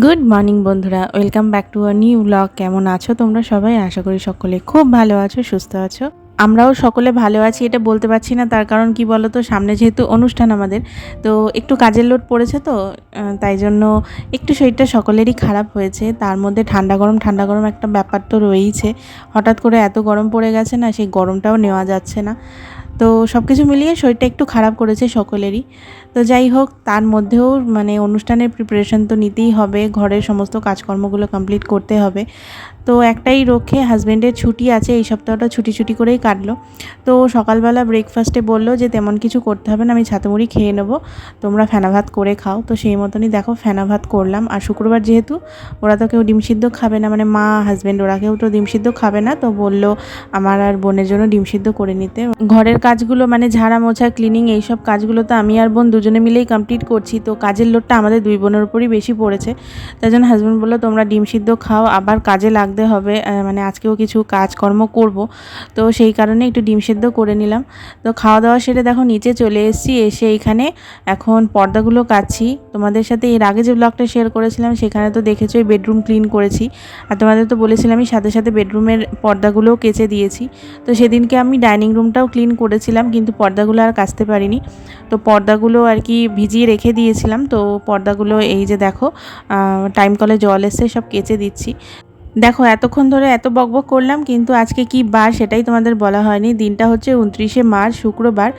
Good morning বন্ধুরা। Welcome back to a new blog কেমন আছো তোমরা সবাই? আশা করি সকলে খুব ভালো আছো, সুস্থ আছো। আমরাও সকলে ভালো আছি, এটা বলতে পারছি না। তার কারণ কি বলো তো সামনে যেহেতু অনুষ্ঠান আমাদের, তো একটু কাজের লোড পড়েছে তো তাই জন্য একটু শরীরটা সকলেরই খারাপ হয়েছে। তার মধ্যে ঠান্ডা গরম ঠান্ডা গরম একটা ব্যাপার তো রয়েইছে। হঠাৎ করে এত গরম পড়ে গেছে না, সেই গরমটাও নেওয়া যাচ্ছে না। তো সব কিছু মিলিয়ে শরীরটা একটু খারাপ করেছে সকলেরই। তো যাই হোক, তার মধ্যেও মানে অনুষ্ঠানের প্রিপারেশন তো নিতেই হবে। ঘরের সমস্ত কাজকর্মগুলো কমপ্লিট করতে হবে। তো একটাই রক্ষে হাজব্যান্ডের ছুটি আছে, এই সপ্তাহটা ছুটি ছুটি করেই কাটলো। তো সকালবেলা ব্রেকফাস্টে বলল যে, তেমন কিছু করতে হবে না, আমি ছাতুমুড়ি খেয়ে নেব। তোমরা ফেনা ভাত করে খাও। তো সেই মতনই দেখো ফেনা ভাত করলাম। আর শুক্রবার যেহেতু, ওরা তো কেউ ডিম সিদ্ধ খাবে না মানে মা হাজব্যান্ড ওরা কেউ তো ডিম সিদ্ধ খাবে না। তো বলল আমার আর বোনের জন্য ডিম সিদ্ধ করে নিতে। ঘরের কাজগুলো মানে ঝাড়া মোছা ক্লিনিং এইসব কাজগুলো তো আমি আর বোন দুজনে মিলেই কমপ্লিট করছি। তো কাজের লোডটা আমাদের দুই বোনের উপরই বেশি পড়েছে। তাই জন্য হাজব্যান্ড বলল, তোমরা ডিম সিদ্ধ খাও, আবার কাজে লাগতে হবে। মানে আজকেও কিছু কাজকর্ম করব। তো সেই কারণে একটু ডিম সিদ্ধ করে নিলাম। তো খাওয়া দাওয়া সেরে দেখো নিচে চলে এসেছি, এসে এইখানে এখন পর্দাগুলো কাচ্ছি তোমাদের সাথে এর আগে যে ব্লগটা শেয়ার করেছিলাম, সেখানে তো দেখেছ বেডরুম ক্লিন করেছি। আর তোমাদের তো বলেছিলামই, সাথে সাথে বেডরুমের পর্দাগুলোও কেচে দিয়েছি। তো সেদিনকে আমি ডাইনিং রুমটাও ক্লিন করেছিলাম, কিন্তু পর্দাগুলো আর কাচতে পারিনি। তো পর্দাগুলো আর কি ভিজিয়ে রেখে দিয়েছিলাম। তো পর্দাগুলো এই যে দেখো টাইম কলে জল এসে সব কেচে দিচ্ছি। দেখো, এতক্ষণ ধরে এত বকবক করলাম, কিন্তু আজকে কি বার সেটাই তোমাদের বলা হয়নি। দিনটা হচ্ছে উনত্রিশে মার্চ, শুক্রবার।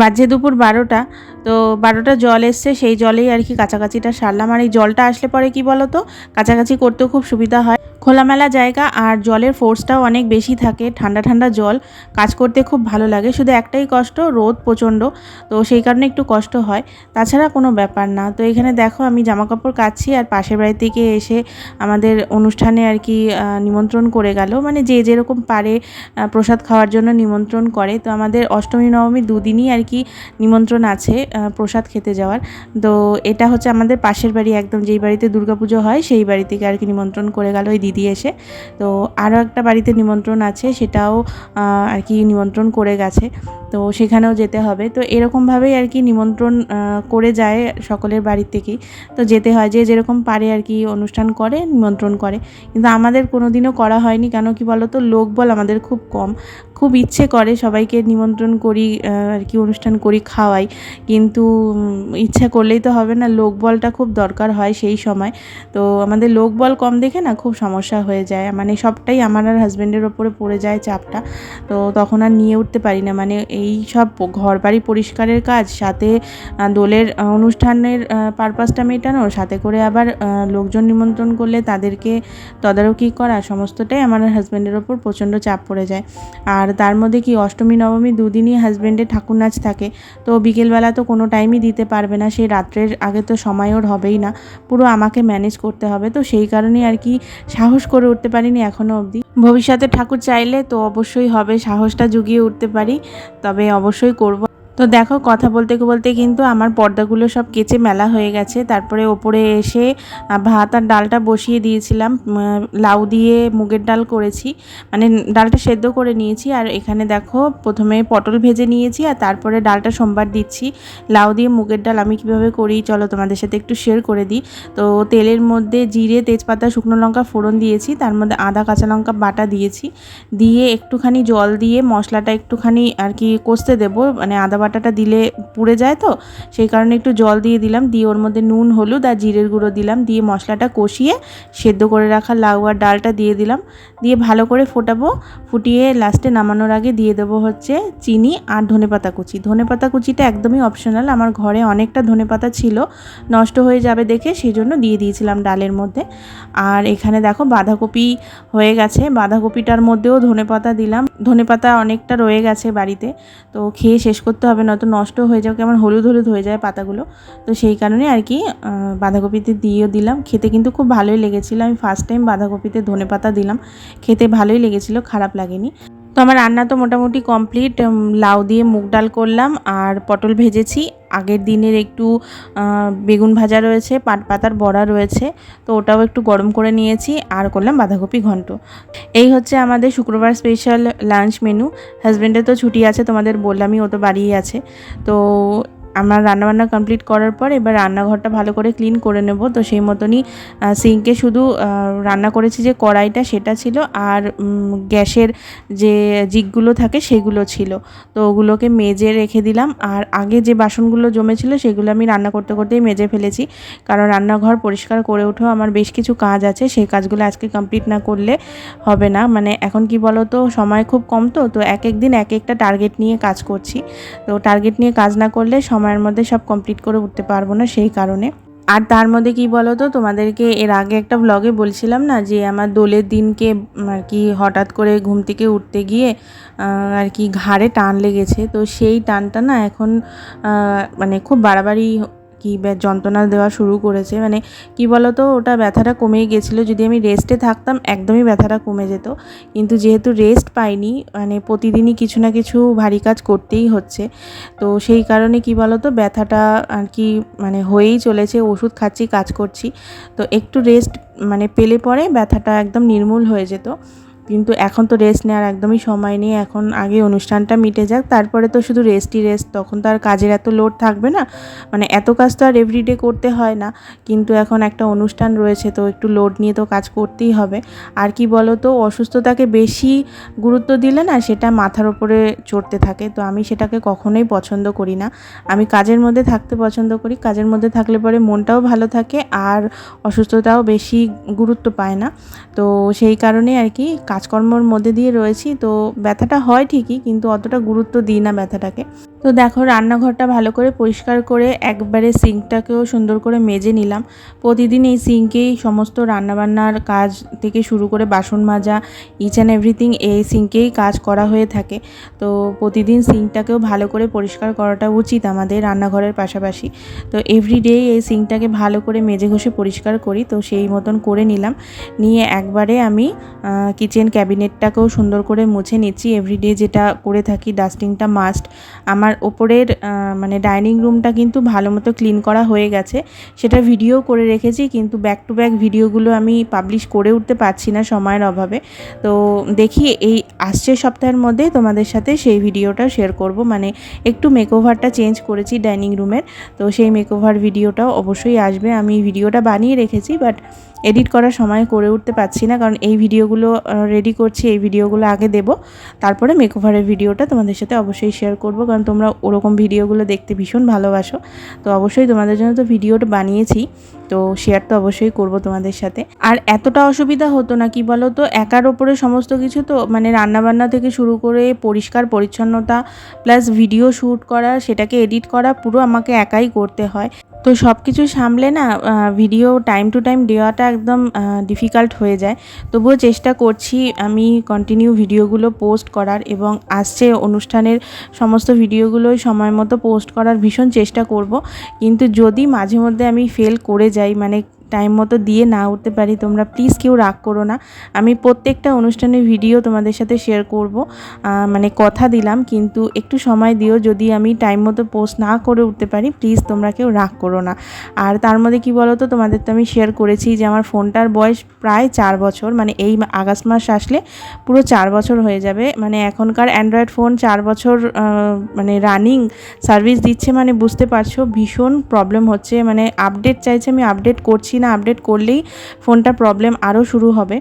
বাজে দুপুর বারোটা, তো বারোটা জল এসছে, সেই জলেই আর কি কাছাকাছিটা সারলাম। আর এই জলটা আসলে পরে কি বলো তো কাছাকাছি করতেও খুব সুবিধা হয়। খোলামেলা জায়গা আর জলের ফোর্সটাও অনেক বেশি থাকে, ঠান্ডা ঠান্ডা জল। কাজ করতে খুব ভালো লাগে, শুধু একটাই কষ্ট, রোদ প্রচণ্ড, তো সেই কারণে একটু কষ্ট হয়। তাছাড়া কোনো ব্যাপার না, তো এখানে দেখো আমি জামা কাপড় কাচ্ছি আর পাশের বাড়ি থেকে এসে আমাদের অনুষ্ঠানে আর কি নিমন্ত্রণ করে গেল। মানে যে যেরকম পারে প্রসাদ খাওয়ার জন্য নিমন্ত্রণ করে। তো আমাদের অষ্টমী, নবমী দুদিনই আর কি নিমন্ত্রণ আছে প্রসাদ খেতে যাওয়ার। তো এটা হচ্ছে আমাদের পাশের বাড়ি একদম, যেই বাড়িতে দুর্গাপুজো হয়, সেই বাড়ি থেকে আর কি নিমন্ত্রণ করে গেল ওই দিদি এসে। তো আরও একটা বাড়িতে নিমন্ত্রণ আছে, সেটাও আর কি নিমন্ত্রণ করে গেছে। তো সেখানেও যেতে হবে। তো এরকমভাবেই আর কি নিমন্ত্রণ করে যায় সকলের বাড়ি থেকেই। তো যেতে হয় যে যেরকম পারে আর কি অনুষ্ঠান করে, নিমন্ত্রণ করে। কিন্তু আমাদের কোনো দিনও করা হয়নি। কেন কি বলো তো লোকবল আমাদের খুব কম। খুব ইচ্ছে করে সবাইকে নিমন্ত্রণ করি আর কি অনুষ্ঠান করি, খাওয়াই। কিন্তু ইচ্ছা করলেই তো হবে না। লোকবলটা খুব দরকার হয় সেই সময়। তো আমাদের লোকবল কম দেখে না খুব সমস্যা হয়ে যায়। মানে সবটাই আমার আর হাজব্যান্ডের ওপরে পড়ে যায় চাপটা। তো তখন আর নিয়ে উঠতে পারি না। মানে এই সব ঘর বাড়ি পরিষ্কারের কাজ, সাথে দোলের অনুষ্ঠানের পারপাসটা মেটানো সাথে করে আবার লোকজন নিমন্ত্রণ করলে তাদেরকে তদারকি করা, সমস্তটাই আমার হাজব্যান্ডের ওপর প্রচণ্ড চাপ পড়ে যায়। আর তার মধ্যে কি, অষ্টমী, নবমী দুদিনই হাজব্যান্ডের ঠাকুর নাচ থাকে, তো বিকেলবেলা তো কোনো টাইমই দিতে পারবে না, সেই রাত্রের আগে তো সময় ওর হবেই না, পুরো আমাকে ম্যানেজ করতে হবে, তো সেই কারণেই আর কি সাহস করে উঠতে পারিনি এখনও অবধি। ভবিষ্যতে ঠাকুর চাইলে তো অবশ্যই হবে, সাহসটা জুগিয়ে উঠতে পারি তবে অবশ্যই করব। তো দেখো, কথা বলতে বলতে কিন্তু আমার পর্দাগুলো সব কেচে মেলা হয়ে গেছে। তারপরে ওপরে এসে ভাত আর ডালটা বসিয়ে দিয়েছিলাম। লাউ দিয়ে মুগের ডাল করেছি। মানে ডালটা সেদ্ধ করে নিয়েছি। আর এখানে দেখো, প্রথমে পটল ভেজে নিয়েছি আর তারপরে ডালটা সোমবার দিচ্ছি। লাউ দিয়ে মুগের ডাল আমি কীভাবে করি চলো তোমাদের সাথে একটু শেয়ার করে দিই। তো তেলের মধ্যে জিরে, তেজপাতা, শুকনো লঙ্কা ফোড়ন দিয়েছি। তার মধ্যে আদা, কাঁচা লঙ্কা বাটা দিয়েছি। দিয়ে একটুখানি জল দিয়ে মশলাটা একটুখানি আর কি কষতে দেবো। মানে আদা বাটাটা দিলে পুড়ে যায় তো, সেই কারণে একটু জল দিয়ে দিলাম, দিয়ে ওর মধ্যে নুন, হলুদ আর জিরের গুঁড়ো দিলাম, দিয়ে মশলাটা কষিয়ে সেদ্ধ করে রাখা লাউ আর ডালটা দিয়ে দিলাম, দিয়ে ভালো করে ফোটাবো, ফুটিয়ে লাস্টে নামানোর আগে দিয়ে দেবো হচ্ছে চিনি আর ধনেপাতা কুচি। ধনেপাতা কুচিটা একদমই অপশনাল আমার ঘরে অনেকটা ধনেপাতা ছিল, নষ্ট হয়ে যাবে দেখে সেই জন্য দিয়ে দিয়েছিলাম ডালের মধ্যে। আর এখানে দেখো বাঁধাকপি হয়ে গেছে, বাঁধাকপিটার মধ্যেও ধনেপাতা দিলাম, ধনেপাতা অনেকটা রয়ে গেছে বাড়িতে, তো খেয়ে শেষ করতে হবে। নয়তো নষ্ট হয়ে যাবে, কেমন হলুদ হলুদ হয়ে যায় পাতাগুলো। তো সেই কারণে আর কি বাঁধাকপিতে দিয়েও দিলাম। খেতে কিন্তু খুব ভালোই লেগেছিলো। আমি ফার্স্ট টাইম বাঁধাকপিতে ধনে পাতা দিলাম। খেতে ভালোই লেগেছিলো, খারাপ লাগেনি। তো আমার রান্না তো মোটামুটি কমপ্লিট লাউ দিয়ে মুগ ডাল করলাম, আর পটল ভেজেছি আগের দিনের একটু বেগুন ভাজা রয়েছে, পাট পাতার বড়া রয়েছে, তো ওটাও একটু গরম করে নিয়েছি, আর করলাম বাঁধাকপি ঘন্ট। এই হচ্ছে আমাদের শুক্রবার স্পেশাল লাঞ্চ মেনু হাজব্যান্ডের তো ছুটি আছে তোমাদের বললামই ও তো বাড়িই আছে। তো আমার রান্নাবান্না কমপ্লিট করার পর এবার রান্নাঘরটা ভালো করে ক্লিন করে নেব। তো সেই মতনই সিঙ্কে শুধু রান্না করেছি যে কড়াইটা সেটা ছিল আর গ্যাসের যে জিগগুলো থাকে সেগুলো ছিল। তো ওগুলোকে মেজে রেখে দিলাম আর আগে যে বাসনগুলো জমেছিল সেগুলো আমি রান্না করতে করতেই মেজে ফেলেছি। কারণ রান্নাঘর পরিষ্কার করে উঠেও আমার বেশ কিছু কাজ আছে, সেই কাজগুলো আজকে কমপ্লিট না করলে হবে না। মানে এখন কি বলো তো সময় খুব কম তো তো এক এক দিন এক একটা টার্গেট নিয়ে কাজ করছি। তো টার্গেট নিয়ে কাজ না করলে সময়ের মধ্যে সব কমপ্লিট করে উঠতে পারব না সেই কারণে। আর তার মধ্যে কি বলো তো তোমাদেরকে এর আগে একটা ব্লগে বলছিলাম না যে, আমার দোলের দিনকে আর কি হঠাৎ করে ঘুম থেকে উঠতে গিয়ে আর কি ঘাড়ে টান লেগেছে। তো সেই টানটা না এখন মানে খুব বাড়াবাড়ি কি যন্ত্রণা দেওয়া শুরু করেছে। মানে কি বলতো, ওটা ব্যথাটা কমেই গেছিল। যদি আমি রেস্টে থাকতাম, একদমই ব্যথাটা কমে যেত। কিন্তু যেহেতু রেস্ট পাইনি মানে প্রতিদিনই কিছু না কিছু ভারী কাজ করতেই হচ্ছে। তো সেই কারণে কি বলতো, ব্যথাটা আর কি মানে হয়েই চলেছে। ওষুধ খাচ্ছি, কাজ করছি। তো একটু রেস্ট মানে পেলে পরে ব্যথাটা একদম নির্মূল হয়ে যেত। কিন্তু এখন তো রেস্ট নেওয়ার একদমই সময় নেই। এখন আগে অনুষ্ঠানটা মিটে যাক, তারপরে তো শুধু রেস্টই রেস্ট তখন তো আর কাজের এত লোড থাকবে না। মানে এত কাজ তো আর এভরিডে করতে হয় না। কিন্তু এখন একটা অনুষ্ঠান রয়েছে, তো একটু লোড নিয়ে তো কাজ করতেই হবে। আর কি বলো তো অসুস্থতাকে বেশি গুরুত্ব দিলে না সেটা মাথার ওপরে চড়তে থাকে। তো আমি সেটাকে কখনোই পছন্দ করি না। আমি কাজের মধ্যে থাকতে পছন্দ করি। কাজের মধ্যে থাকলে পরে মনটাও ভালো থাকে আর অসুস্থতাও বেশি গুরুত্ব পায় না। তো সেই কারণে আর কি কাজকর্মর মধ্যে দিয়ে রয়েছি তো ব্যথাটা হয় ঠিকই কিন্তু অতটা গুরুত্ব দিই না ব্যথাটাকে। তো দেখো, রান্নাঘরটা ভালো করে পরিষ্কার করে একবারে সিঙ্কটাকেও সুন্দর করে মেজে নিলাম। প্রতিদিন এই সিঙ্কেই সমস্ত রান্নাবান্নার কাজ থেকে শুরু করে বাসন মাজা ইচ অ্যান্ড এভরিথিং এই সিঙ্কেই কাজ করা হয়ে থাকে। তো প্রতিদিন সিঙ্কটাকেও ভালো করে পরিষ্কার করাটা উচিত আমাদের রান্নাঘরের পাশাপাশি। তো এভরিডে এই সিঙ্কটাকে ভালো করে মেজে ঘষে পরিষ্কার করি, তো সেই মতন করে নিলাম। নিয়ে একবারে আমি কিচেন ক্যাবিনেটটাকেও সুন্দর করে মুছে নিচ্ছি। এভরিডে যেটা করে থাকি ডাস্টিংটা মাস্ট আমার ওপরের মানে ডাইনিং রুমটা কিন্তু ভালো মতো ক্লিন করা হয়ে গেছে। সেটা ভিডিও করে রেখেছি, কিন্তু ব্যাক টু ব্যাক ভিডিওগুলো আমি পাবলিশ করে উঠতে পারছি না সময়ের অভাবে। তো দেখি এই আসছে সপ্তাহের মধ্যে তোমাদের সাথে সেই ভিডিওটা শেয়ার করব। মানে একটু মেকওভারটা চেঞ্জ করেছি ডাইনিং রুমের, তো সেই মেকওভার ভিডিওটাও অবশ্যই আসবে। আমি ভিডিওটা বানিয়ে রেখেছি বাট এডিট করার সময় করে উঠতে পারছি না, কারণ এই ভিডিওগুলো রেডি করছি, এই ভিডিওগুলো আগে দেব। তারপরে মেকওভারের ভিডিওটা তোমাদের সাথে অবশ্যই শেয়ার করব, কারণ তোমরা ওরকম ভিডিওগুলো দেখতে ভীষণ ভালোবাসো। তো অবশ্যই তোমাদের জন্য তো ভিডিওটা বানিয়েছি, তো শেয়ার তো অবশ্যই করব তোমাদের সাথে। আর এতটা অসুবিধা হতো না, কি বলো তো একার ওপরে সমস্ত কিছু তো মানে রান্নাবান্না থেকে শুরু করে পরিষ্কার পরিচ্ছন্নতা প্লাস ভিডিও শ্যুট করা, সেটাকে এডিট করা, পুরো আমাকে একাই করতে হয়। তো সব কিছু সামলে না ভিডিও টাইম টু টাইম দেওয়াটা একদম ডিফিকাল্ট হয়ে যায়। তবুও চেষ্টা করছি আমি কন্টিনিউ ভিডিওগুলো পোস্ট করার এবং আসছে অনুষ্ঠানের সমস্ত ভিডিওগুলোই সময় মতো পোস্ট করার ভীষণ চেষ্টা করব। কিন্তু যদি মাঝে মধ্যে আমি ফেল করে যাই মানে টাইম মতো দিয়ে না উঠতে পারি, তোমরা প্লিজ কেউ রাগ করো না। আমি প্রত্যেকটা অনুষ্ঠানের ভিডিও তোমাদের সাথে শেয়ার করব মানে কথা দিলাম, কিন্তু একটু সময় দিও, যদি আমি টাইম মতো পোস্ট না করে উঠতে পারি প্লিজ তোমরা কেউ রাগ করো না। আর তার মধ্যে কি বলো তো তোমাদের তো আমি শেয়ার করেছি যে আমার ফোনটার বয়স প্রায় চার বছর মানে এই আগস্ট মাস আসলে পুরো চার বছর হয়ে যাবে। মানে এখনকার অ্যান্ড্রয়েড ফোন চার বছর মানে রানিং সার্ভিস দিচ্ছে মানে বুঝতে পারছ, ভীষণ প্রবলেম হচ্ছে। মানে আপডেট চাইছে, আমি আপডেট করছি না আপডেট করলেই ফোনটা প্রবলেম আরও শুরু হবে।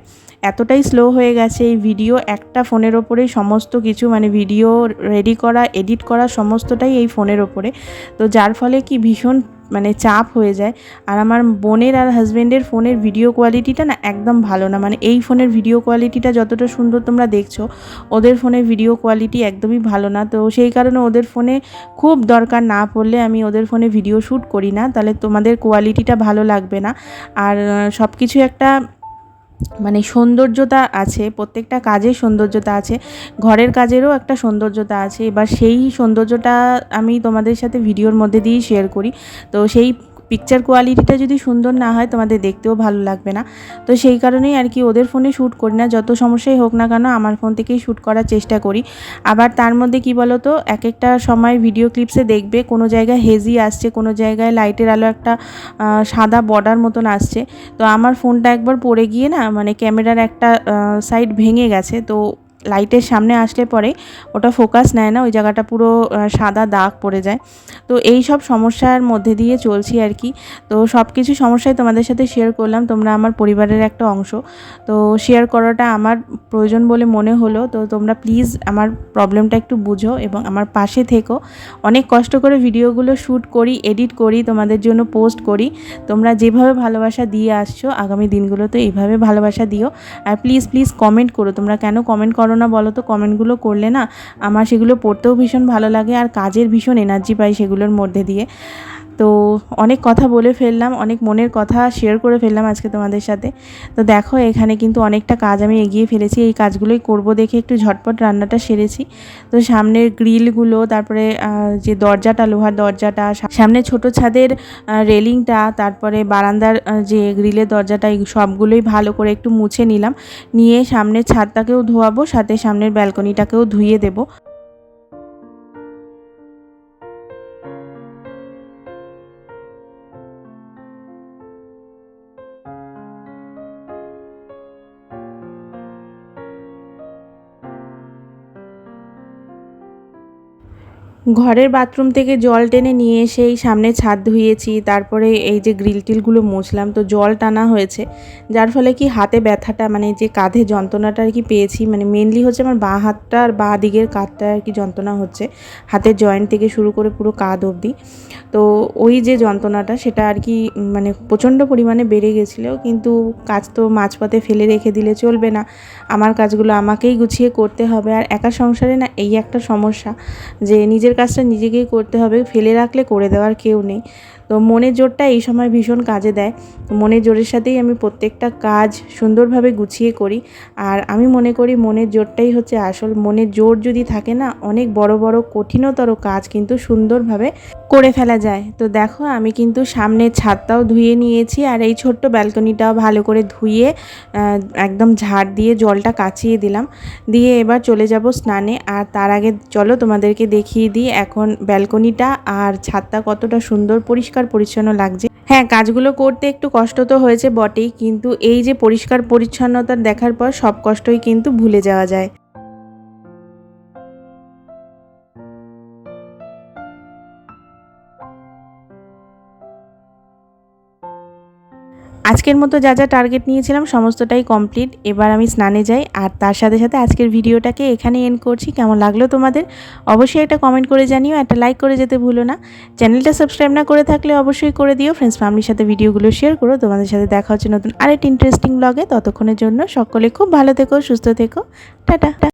এতটাই স্লো হয়ে গেছে এই ভিডিও একটা ফোনের ওপরেই সমস্ত কিছু মানে ভিডিও রেডি করা এডিট করা সমস্তটাই এই ফোনের ওপরে। তো যার ফলে কি ভীষণ মানে চাপ হয়ে যায়। আর আমার বোনের আর হাজব্যান্ডের ফোনের ভিডিও কোয়ালিটিটা না একদম ভালো না। মানে এই ফোনের ভিডিও কোয়ালিটিটা যতটা সুন্দর তোমরা দেখছ, ওদের ফোনের ভিডিও কোয়ালিটি একদমই ভালো না। তো সেই কারণে ওদের ফোনে খুব দরকার না পড়লে আমি ওদের ফোনে ভিডিও শ্যুট করি না। তাহলে তোমাদের কোয়ালিটিটা ভালো লাগবে না। আর সব কিছু একটা মানে সৌন্দর্যতা আছে, প্রত্যেকটা কাজের সৌন্দর্যতা আছে, ঘরের কাজেরও একটা সৌন্দর্যতা আছে। এবার সেই সৌন্দর্যটা আমি তোমাদের সাথে ভিডিওর মধ্যে দিয়েই শেয়ার করি। তো সেই পিকচার কোয়ালিটিটা যদি সুন্দর না হয়, তোমাদের দেখতেও ভালো লাগবে না। তো সেই কারণেই আর কি ওদের ফোনে শ্যুট করি না। যত সমস্যাই হোক না কেন, আমার ফোন থেকেই শ্যুট করার চেষ্টা করি। আবার তার মধ্যে কি বলো তো এক একটা সময় ভিডিও ক্লিপসে দেখবে, কোনো জায়গায় হেজি আসছে, কোনো জায়গায় লাইটের আলো একটা সাদা বর্ডার মতন আসছে। তো আমার ফোনটা একবার পড়ে গিয়ে না মানে ক্যামেরার একটা সাইড ভেঙে গেছে। তো লাইটের সামনে আসলে পরে ওটা ফোকাস নেয় না, ওই জায়গাটা পুরো সাদা দাগ পড়ে যায়। তো এই সব সমস্যার মধ্যে দিয়ে চলছি আর কি। তো সব কিছু সমস্যাই তোমাদের সাথে শেয়ার করলাম, তোমরা আমার পরিবারের একটা অংশ। তো শেয়ার করাটা আমার প্রয়োজন বলে মনে হলো, তো তোমরা প্লিজ আমার প্রবলেমটা একটু বুঝো এবং আমার পাশে থেকো। অনেক কষ্ট করে ভিডিওগুলো শ্যুট করি এডিট করি, তোমাদের জন্য পোস্ট করি। তোমরা যেভাবে ভালোবাসা দিয়ে আসছো, আগামী দিনগুলোতে এইভাবে ভালোবাসা দিও। আর প্লিজ প্লিজ কমেন্ট করো, তোমরা কেন কমেন্ট করো না বলো তো, কমেন্টগুলো করলে না, আমার সেগুলো পড়তেও ভীষণ ভালো লাগে আর কাজের ভীষণ এনার্জি পাই সেগুলোর মধ্যে দিয়ে। তো অনেক কথা বলে ফেললাম, অনেক মনের কথা শেয়ার করে ফেললাম আজকে তোমাদের সাথে। তো দেখো, এখানে কিন্তু অনেকটা কাজ আমি এগিয়ে ফেলেছি, এই কাজগুলোই করব দেখে একটু ঝটপট রান্নাটা সেরেছি। তো সামনের গ্রিলগুলো, তারপরে যে দরজাটা, লোহার দরজাটা সামনে ছোট ছাদের রেলিংটা, তারপরে বারান্দার যে গ্রিলের দরজাটা, এই সবগুলোই ভালো করে একটু মুছে নিলাম। নিয়ে সামনের ছাদটাকেও ধোয়াবো, সাথে সামনের ব্যালকনিটাকেও ধুয়ে দেবো। ঘরের বাথরুম থেকে জল টেনে নিয়ে এসে এই সামনে ছাদ ধুয়েছি, তারপরে এই যে গ্রিল টিলগুলো মুছলাম, তো জল টানা হয়েছে। যার ফলে কি হাতে ব্যথাটা মানে যে কাঁধে যন্ত্রণাটা আর কি পেয়েছি মানে মেনলি হচ্ছে আমার বাঁ হাতটা আর বাঁ দিকের কাঁধটা আর কি যন্ত্রণা হচ্ছে, হাতের জয়েন্ট থেকে শুরু করে পুরো কাঁধ অবধি। তো ওই যে যন্ত্রণাটা, সেটা আর কি মানে প্রচণ্ড পরিমাণে বেড়ে গেছিল, কিন্তু কাজ তো মাঝপথে ফেলে রেখে দিলে চলবে না। আমার কাজগুলো আমাকেই গুছিয়ে করতে হবে, আর একা সংসারে না এই একটা সমস্যা যে নিজের কাজটা নিজেকেই করতে হবে ফেলে রাখলে করে দেওয়ার কেউ নেই। তো মনের জোরটা এই সময় ভীষণ কাজে দেয়। মনের জোরের সাথেই আমি প্রত্যেকটা কাজ সুন্দরভাবে গুছিয়ে করি। আর আমি মনে করি মনের জোরটাই হচ্ছে আসল। মনের জোর যদি থাকে না, অনেক বড় বড়, কঠিনতর কাজ কিন্তু সুন্দরভাবে করে ফেলা যায়। তো দেখো, আমি কিন্তু সামনের ছাদটাও ধুয়ে নিয়েছি আর এই ছোট্ট ব্যালকনিটাও ভালো করে ধুয়ে একদম ঝাড় দিয়ে জলটা কাচিয়ে দিলাম। দিয়ে এবার চলে যাব স্নানে। আর তার আগে চলো তোমাদেরকে দেখিয়ে দিই এখন ব্যালকনিটা আর ছাদটা কতটা সুন্দর পরিষ্কার পরিচ্ছন্ন লাগছে। হ্যাঁ কাজগুলো করতে একটু কষ্ট তো হয়েছে বটেই, কিন্তু এই যে পরিষ্কার পরিচ্ছন্নতা দেখার পর সব কষ্টই কিন্তু ভুলে যাওয়া যায়। আজকের মতো যা যা টার্গেট নিয়েছিলাম সমস্তটাই কমপ্লিট এবার আমি স্নানে যাই, আর তার সাথে সাথে আজকের ভিডিওটাকে এখানে এন্ড করছি। কেমন লাগল তোমাদের? অবশ্যই একটা কমেন্ট করে জানিও, একটা লাইক করে যেতে ভুলো না। চ্যানেলটা সাবস্ক্রাইব না করে থাকলে অবশ্যই করে দিও। ফ্রেন্ডস ফ্যামিলির সাথে ভিডিওগুলো শেয়ার করো। তোমাদের সাথে দেখা হচ্ছে নতুন আরেকটি ইন্টারেস্টিং ব্লগে ততক্ষণের জন্য সকলে খুব ভালো থেকো, সুস্থ থেকো। টাটা।